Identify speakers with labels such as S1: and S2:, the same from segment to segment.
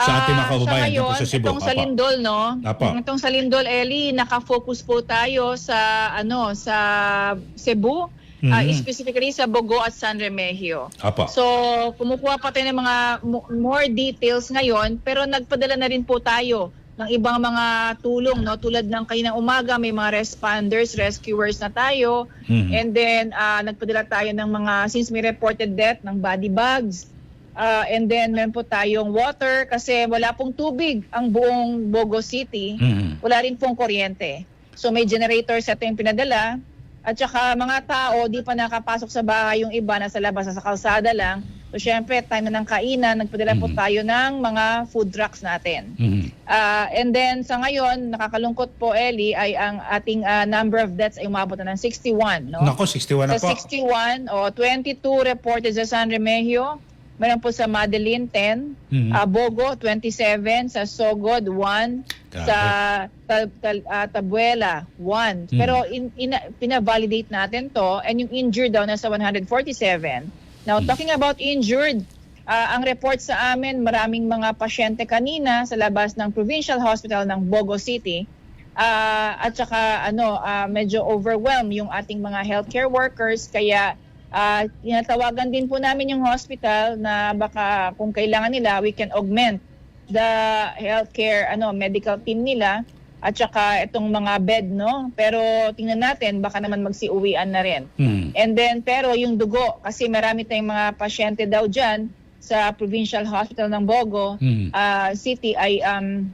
S1: sa ating mga
S2: Ah,
S1: kababayan dito sa Cebu.
S2: Itong sa. Lindol, no?
S1: Apo.
S2: Itong sa Lindol, Eli, nakafocus po tayo sa ano sa Cebu, ah,
S1: Mhm.
S2: specifically sa Bogo at San Remigio.
S1: Apo.
S2: So, kumukuha pa tayo ng mga mo- more details ngayon, pero nagpadala na rin po tayo ng ibang mga tulong, no? Tulad ng kaninang umaga, may mga responders, rescuers na tayo.
S1: Mhm.
S2: And then, ah, nagpadala tayo ng mga, since may reported death, ng body bags. Ah, and then, meron po tayong water kasi wala pong tubig ang buong Bogo City.
S1: Mhm.
S2: Wala rin pong kuryente. So, may generators ito yung pinadala. At saka mga tao, di pa nakapasok sa bahay yung iba, nasa labas, sa kalsada lang. So, syempre, time na ng kainan, nagpadala po
S1: Mhm.
S2: tayo ng mga food trucks natin.
S1: Mhm.
S2: Ah, and then sa ngayon, nakakalungkot po Eli ay ang ating ah, number of deaths ay umabot na ng 61, no?
S1: Nako, 61 na
S2: sa
S1: po.
S2: 61 o 22 reported sa San Remigio, meron po sa Madeline 10,
S1: Mhm.
S2: ah, Bogo 27, sa Sogod 1,
S1: Grabe.
S2: sa ta, ta- ah, Tabuela 1.
S1: Mhm.
S2: Pero in, ina- pina-validate natin to and yung injured daw nasa 147. Now
S1: Mhm.
S2: talking about injured, ah, ang report sa amin maraming mga pasyente kanina sa labas ng Provincial Hospital ng Bogo City. Ah, at saka ano ah, medyo overwhelmed yung ating mga healthcare workers kaya ah, tinatawagan din po namin yung hospital na baka kung kailangan nila we can augment the healthcare ano medical team nila at saka itong mga bed no pero tingnan natin baka naman magsiuwian na rin
S1: Mhm.
S2: and then pero yung dugo kasi marami tayong mga pasyente daw diyan sa Provincial Hospital ng Bogo
S1: Mhm.
S2: ah, City ay um,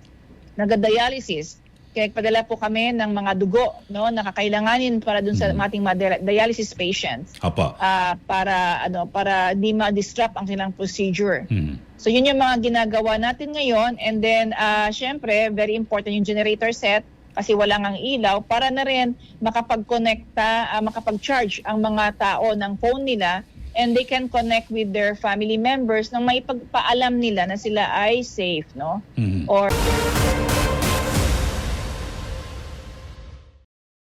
S2: nagda-dialysis. Kaya nagpadala po kami ng mga dugo no nakakailanganin para dun sa
S1: Mhm.
S2: ating mga dia- dialysis patients
S1: Apo.
S2: ah, para ano para di ma-disrupt ang kanilang procedure.
S1: Mhm.
S2: So yun yung mga ginagawa natin ngayon and then ah syempre very important yung generator set kasi wala ngang ilaw para na rin makapag-connecta, ah, makapag-charge ang mga tao ng phone nila and they can connect with their family members nang maipagpaalam nila na sila ay safe, no?
S1: Mhm.
S2: Or